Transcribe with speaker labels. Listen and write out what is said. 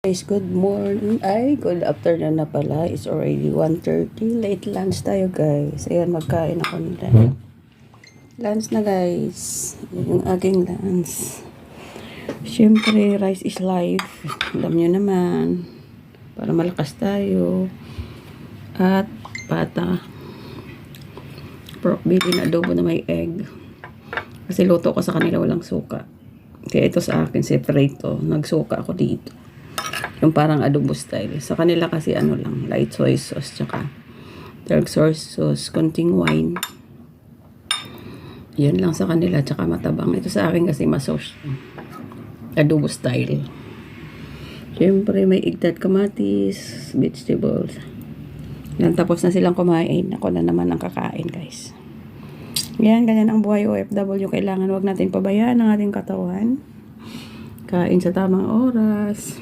Speaker 1: Guys, good morning. Ay, good afternoon na pala. It's already 1.30. Late lunch tayo, guys. Ayan, magkain ako nila. Lunch na, guys. Yung aking lunch. Siyempre, rice is life. Alam nyo naman. Para malakas tayo. At pata. Pork belly na adobo na may egg. Kasi luto ko sa kanila walang suka. Kaya ito sa akin, separate to. Nagsuka ako dito. Yung parang adobo style. Sa kanila kasi ano lang, light soy sauce, tsaka dark soy sauce, konting wine. Yan lang sa kanila, tsaka matabang. Ito sa akin kasi masos. Adobo style. Siyempre, may igdat kamatis, vegetables. Yan, tapos na silang kumain. Ako na naman ang kakain, guys. Yan, ganyan ang buhay OFW. Kailangan wag natin pabayaan ang ating katawan. Kain sa tamang oras.